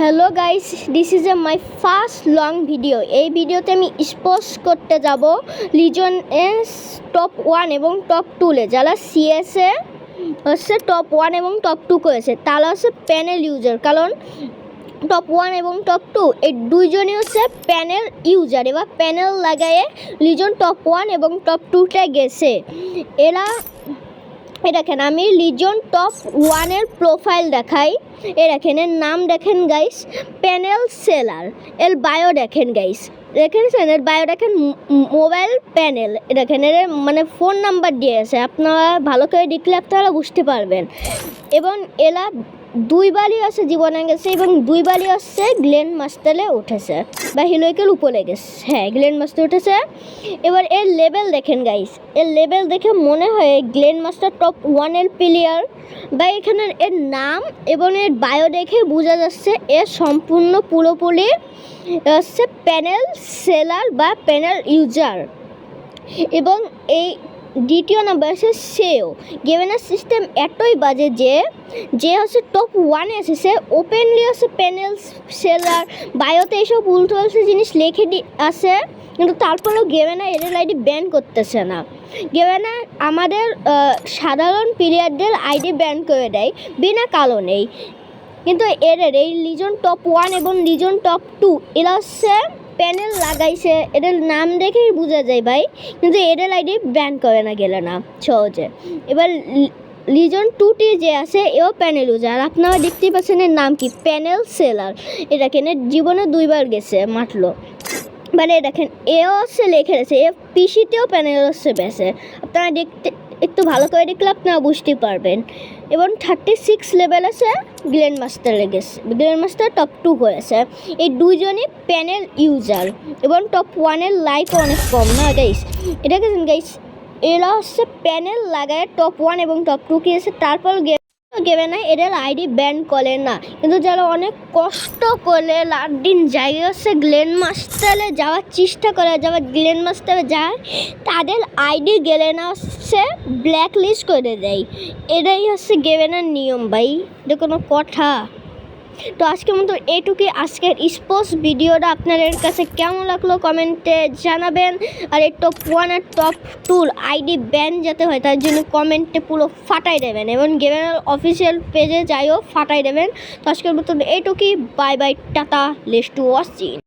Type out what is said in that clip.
Hello guys this is a my first long video এই ভিডিওতে আমি স্পোর্টস করতে যাব। লিজন এস টপ ওয়ান এবং টপ টুলে যারা সিএসএ হচ্ছে টপ ওয়ান এবং টপ টু করেছে, তারা হচ্ছে প্যানেল ইউজার কারণ টপ ওয়ান এবং টপ টু এই দুইজনই হচ্ছে প্যানেল ইউজার এবার প্যানেল লাগায়ে লিজন টপ ওয়ান এবং টপ টুতে গেছে। এরা এ দেখেন, আমি লিজন টপ ওয়ানের প্রোফাইল দেখাই। এ দেখেন, এর নাম দেখেন গাইস প্যানেল সেলার এর বায়ো দেখেন গাইস দেখেছেন এর বায়ো দেখেন মোবাইল প্যানেল দেখেন, এর মানে ফোন নাম্বার দিয়ে আছে। আপনারা ভালো করে দেখলে আপনারা বুঝতে পারবেন। এবং এরা দুইবারই আছে জীবনে গেছে এবং দুইবারই হচ্ছে গ্লেন মাস্টারে উঠেছে। বা হিলোইকের উপরে গেছে। হ্যাঁ গ্লেন মাস্টার উঠেছে। এবার এর লেভেল দেখেন গাইস এর লেভেল দেখে মনে হয় গ্লেন মাস্টার টপ ওয়ানের প্লেয়ার বা এখানে এর নাম এবং এর বায়ো দেখে বোঝা যাচ্ছে এর সম্পূর্ণ পুরোপুরি হচ্ছে প্যানেল সেলার বা প্যানেল ইউজার এবং এই দ্বিতীয় নাম্বার হচ্ছে সেও। গেমেনার সিস্টেম এতই বাজে যে যে হচ্ছে টপ ওয়ানে আছে সে ওপেনলি হচ্ছে প্যানেল সেলার বায়োতে এইসব উল্টো উল্টো জিনিস লিখে দি আছে, কিন্তু তারপরেও গেমেনা এদের আইডি ব্যান করতেছে না। গেমেনা আমাদের সাধারণ প্লেয়ারদের আইডি ব্যান করে দেয়, বিনা কারণেই। কিন্তু এদের এই লিজন টপ ওয়ান এবং লিজন টপ টু এরা হচ্ছে প্যানেল লাগাইছে, এদের নাম দেখেই বোঝা যায় ভাই। কিন্তু এদের আইডি ব্যান করে না, গেলে না, সহজে। এবার লিজন টুটি যে আছে, এও প্যানেল ইউজার আপনারা দেখতেই পাচ্ছেন এর নাম কি? Panel seller. এটা এর জীবনে দুইবার গেছে মাঠলো মানে দেখেন, এও হচ্ছে লেখে রয়েছে এ পিসিতেও প্যানেল হচ্ছে বেছে আপনারা দেখতে একটু ভালো করে দেখলে আপনারা বুঝতে পারবেন। এবং থার্টি সিক্স লেভেল আছে গ্লেন মাস্টারে গেছে গ্লেন মাস্টার টপ টু করেছে এই দুইজনই প্যানেল ইউজার এবং টপ ওয়ানের লাইক অনেক কম না গাইস এটা গেছেন গাইস এরা হচ্ছে প্যানেল লাগায় টপ ওয়ান এবং টপ টু কিনেছে তারপর গেম গেমে না এদের আইডি ব্যান করে না। কিন্তু যারা অনেক কষ্ট করে লাট দিন জায়গা হচ্ছে গ্লেন মাস্টারে যাওয়ার চেষ্টা করে, যারা গ্লেন মাস্টারে যায়, তাদের আইডি গেলে না হচ্ছে ব্ল্যাক লিস্ট করে দেয়। এটাই হচ্ছে গেমেনার নিয়ম ভাই, এটা কোনো কথা। তো আজকের মতো এইটুকুই আজকের স্পোর্টস ভিডিওটা আপনাদের কাছে কেমন লাগল কমেন্টে জানাবেন। আর এই টপ ওয়ান আর টপ টুর আইডি ব্যান যাতে হয়, তার জন্য কমেন্টে পুরো ফাটাই দেবেন এবং গেমের অফিসিয়াল পেজে যাইও, ফাটাই দেবেন। তো আজকের মতো এইটুকুই bye bye tata less two watching